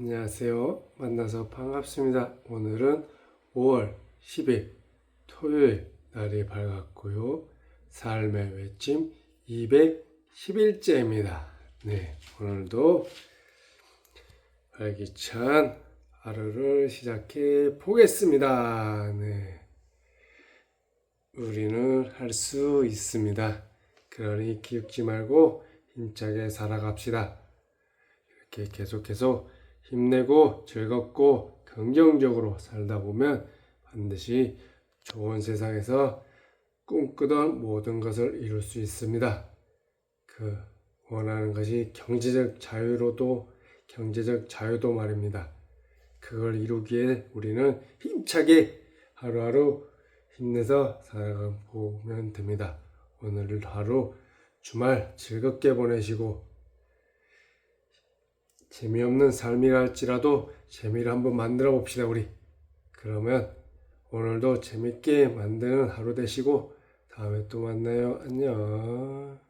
안녕하세요. 만나서 반갑습니다. 오늘은 5월 10일 토요일 날이 밝았고요. 삶의 외침 211제입니다. 네, 오늘도 활기찬 하루를 시작해 보겠습니다. 네. 우리는 할 수 있습니다. 그러니 기죽지 말고 힘차게 살아갑시다. 이렇게 계속해서 힘내고 즐겁고 긍정적으로 살다 보면 반드시 좋은 세상에서 꿈꾸던 모든 것을 이룰 수 있습니다. 그 원하는 것이 경제적 자유로도 경제적 자유도 말입니다. 그걸 이루기에 우리는 힘차게 하루하루 힘내서 살아가 보면 됩니다. 오늘 하루 주말 즐겁게 보내시고 재미없는 삶이랄지라도 재미를 한번 만들어 봅시다, 우리. 그러면 오늘도 재밌게 만드는 하루 되시고 다음에 또 만나요. 안녕.